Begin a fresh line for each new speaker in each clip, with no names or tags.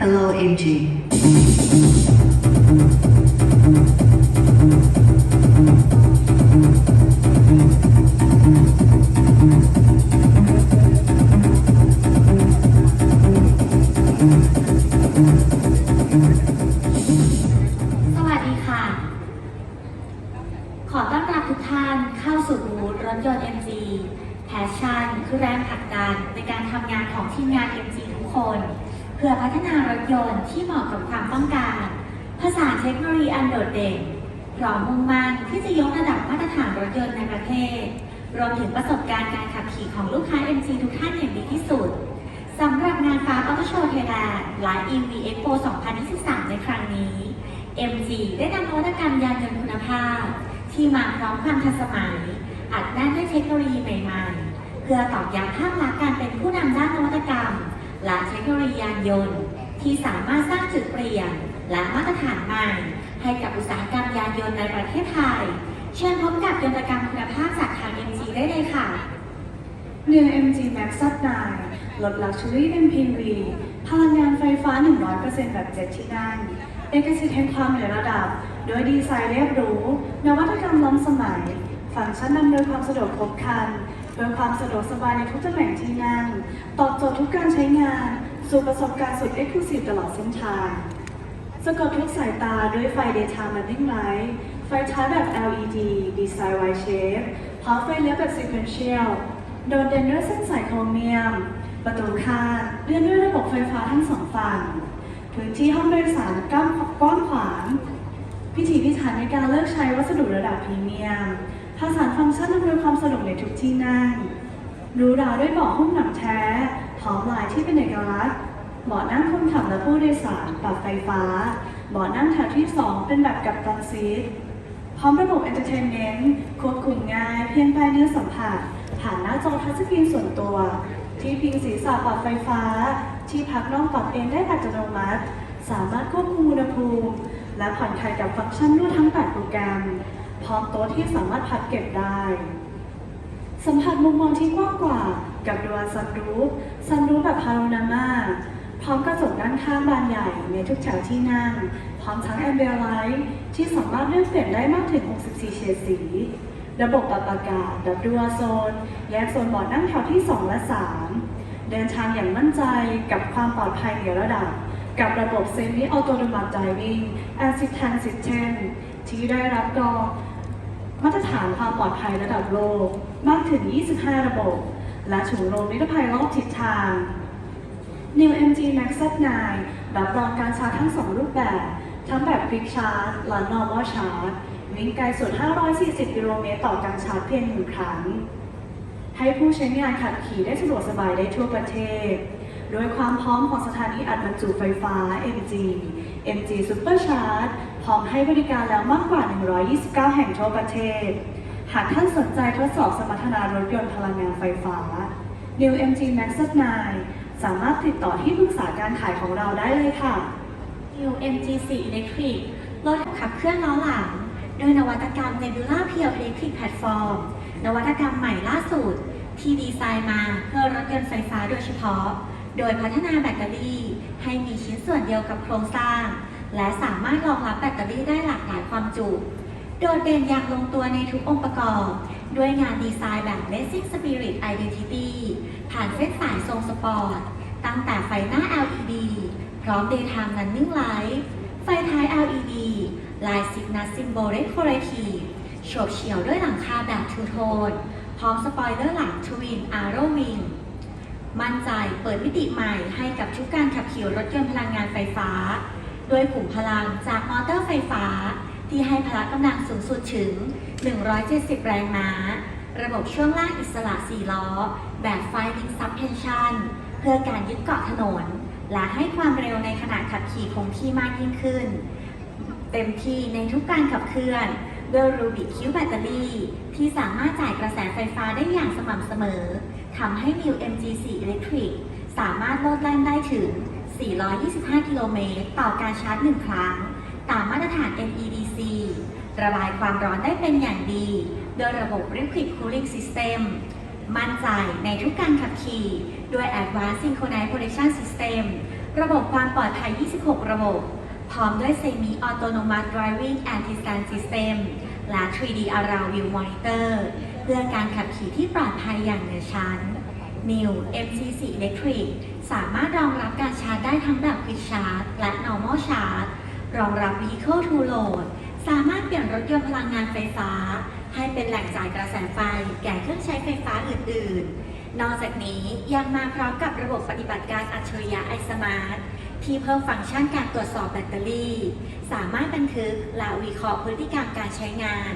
Hello, MG.
สวัสดีค่ะ ขอต้อนรับทุกท่านเข้าสู่บูธรถยนต์ MG Passion คือแรงผลักดันในการทำงานของทีมงาน MG ทุกคน พื่อพัฒนารถยนต์ที่เหมาะกับความต้องการ ผสานเทคโนโลยีอันโดดเด่นพร้อมมุ่งมั่นที่จะยกระดับมาตรฐานรถยนต์ในประเทศ รวมถึงประสบการณ์การขับขี่ของลูกค้า MG ทุกท่านอย่างดีที่สุดสำหรับงานฟ้าออโตโชว์ไทยแลนด์และ EV Expo 2023 ในครั้งนี้ MG ได้นำนวัตกรรมยานยนต์คุณภาพ ที่มาพร้อมความทันสมัย อัดแน่นด้วยเทคโนโลยีใหม่ๆ เพื่อตอกย้ำภาพลักษณ์การเป็นผู้นำด้านนวัตกรรม และเทคโนโลยียานยนต์ ที่สามารถสร้างจุดเปลี่ยน และมาตรฐานใหม่ ให้กับอุตสาหกรรมยานยนต์ในประเทศไทย เชิญพบกับยนตกรรมคุณภาพจากทาง MG ได้เลยค่ะ
New MG Max Up 9ลด Luxury MPV พลังงานไฟฟ้า 100%แบบ7ที่นั่งเอกสิทธิ์แห่งความเหนือระดับ โดยดีไซน์เรียบหรู นวัตกรรมล้ำสมัย ฟังก์ชันนำโดยความสะดวกครบครัน พื่อความสะดวกสบายในทุกตำแหน่งที่นั่ง ตอบโจทย์ทุกการใช้งาน สู่ประสบการณ์สุด Exclusive ตลอดเส้นทางสะกดทุกสายตาด้วยไฟ Daytime Running Light ไฟท้ายแบบ LED ดีไซน์ Y shape พร้อมไฟเลี้ยวแบบ Sequential โดดเด่นด้วยเส้นสายโครเมียม ประตูคาดเลื่อนด้วยระบบไฟฟ้าทั้งสองฝั่งพื้นที่ห้องโดยสารกว้างกว้างขวาง พิถีพิถันในการเลือกใช้วัสดุระดับพรีเมียม ผสานฟังก์ชันอำนวยความสะดวกในทุกที่นั่งรูหราด้วยเบาะหุ้มหนังแท้พร้อมลายที่เป็นเอกลักษณ์เบาะนั่งคนขับและผู้โดยสารปรับไฟฟ้าเบาะนั่งแถวที่ 2 เป็นแบบกับตันซีทพร้อมระบบ Entertainment ควบคุมง่ายเพียงปลายนิ้วสัมผัสผ่านหน้าจอทัชสกรีนส่วนตัว ที่พิงศีรษะปรับไฟฟ้า ที่พักน่องปรับเองได้อัตโนมัติ สามารถควบคุมอุณหภูมิ และผ่อนคลายกับฟังก์ชันนวดทั้ง8โปรแกรม พร้อมโต๊ะที่สามารถพับเก็บได้ สัมผัสมุมมองที่กว้างกว่ากับดวซันรูฟซันรูฟแบบพาโนรามาพร้อมกระจกด้านข้างบานใหญ่ในทุกแถวที่นั่ง พร้อมทั้งแอมเบลไลท์ที่สามารถเลือกเปลี่ยนได้มากถึง 64 เฉดสี ระบบปรับอากาศแบบดัวโซน แยกโซนเบาะนั่งแถวที่ 2 และ 3 เดินทางอย่างมั่นใจกับความปลอดภัยเหนือระดับ กับระบบ Semi Autonomous Driving Assistance System ที่ได้รับรอง มาตรฐานความปลอดภัยระดับโลกมากถึง 25 ระบบ และถุงลมนิรภัยรอบทิศทาง New MG Max Up 9รับรองการชาร์จทั้ง 2 รูปแบบ ทั้งแบบ Quick Charge และ Normal Charge วิ่งไกลสุด 540 กิโลเมตรต่อการชาร์จเพียงหนึ่งครั้ง ให้ผู้ใช้งานขับขี่ได้สะดวกสบายได้ทั่วประเทศ โดยความพร้อมของสถานีอัดบรรจุไฟฟ้า MG MG Super Charge พร้อมให้บริการแล้วมากกว่า 129 แห่งทั่วประเทศ หากท่านสนใจทดสอบสมรรถนะรถยนต์พลังงานไฟฟ้า New MG Max 9สามารถติดต่อที่ปรึกษาการขายของเราได้เลยค่ะ
New MG4 Electric รถขับเคลื่อนล้อหลัง โดยนวัตกรรม Nebula Pure Electric Platform นวัตกรรมใหม่ล่าสุดที่ดีไซน์มาเพื่อรถยนต์ไฟฟ้าโดยเฉพาะ โดยพัฒนาแบตเตอรี่ ให้มีชิ้นส่วนเดียวกับโครงสร้าง และสามารถรองรับแบตเตอรี่ได้หลากหลายความจุ โดดเด่นอย่างลงตัวในทุกองค์ประกอบ ด้วยงานดีไซน์แบบ Racing Spirit Identity ผ่านเส้นสายทรงสปอร์ต ตั้งแต่ไฟหน้า LED พร้อม Daytime Running Light ไฟท้าย LED ลายซิกนัสซิมโบเร c โคเรทีฟโฉบเฉี่ยวด้วยหลังคาแบบทูโทน พร้อมสปอยเลอร์หลังทวินอาร์โรวิง มั่นใจเปิดมิติใหม่ให้กับทุกการขับขี่รถยนต์พลังงานไฟฟ้า ด้วยขุมพลังจากมอเตอร์ไฟฟ้า ที่ให้พละกำลังสูงสุดถึง 170 แรงม้า ระบบช่วงล่างอิสระ4ล้อ แบบไฟลิงซับเพนชั่นเพื่อการยึดเกาะถนน และให้ความเร็วในขณะขับขี่คงที่มากยิ่งขึ้น เต็มที่ในทุกการขับเคลื่อนด้วยรูบิคิวแบตเตอรี่ ที่สามารถจ่ายกระแสไฟฟ้าได้อย่างสม่ำเสมอ ทำให้ New MG4 Electric สามารถโลดแล่นได้ถึง 425 กิโลเมตรต่อการชาร์จ 1 ครั้ง ตามมาตรฐาน NEDC ระบายความร้อนได้เป็นอย่างดี โดยระบบ Liquid Cooling System มั่นใจในทุกการขับขี่ ด้วย Advanced Synchronized Protection System ระบบความปลอดภัย 26 ระบบ พร้อมด้วย Semi Autonomous Driving Anti-Stand System และ 3D Around View Monitor เพื่อการขับขี่ที่ปลอดภัยอย่างเหนือชั้น New MCC Electric สามารถรองรับการชาร์จได้ทั้งแบบ Quick Charge และ Normal Charge รองรับ Vehicle to Load สามารถเปลี่ยนรถยนต์พลังงานไฟฟ้า ให้เป็นแหล่งจ่ายกระแสไฟ แก่เครื่องใช้ไฟฟ้าอื่น ๆ นอกจากนี้ยังมาพร้อมกับระบบปฏิบัติการอัจฉริยะ iSmart ที่เพิ่มฟังก์ชันการตรวจสอบแบตเตอรี่ สามารถบันทึกและวิเคราะห์พฤติกรรมการใช้งาน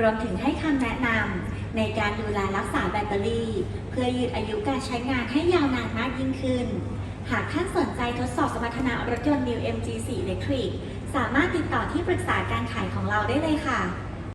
รวมถึงให้คำแนะนำในการดูแลรักษาแบตเตอรี่ เพื่อยืดอายุการใช้งานให้ยาวนานมากยิ่งขึ้น หากท่านสนใจทดสอบสมรรถนะรถยนต์ New MG4 Electric สามารถติดต่อที่ปรึกษาการขายของเราได้เลยค่ะ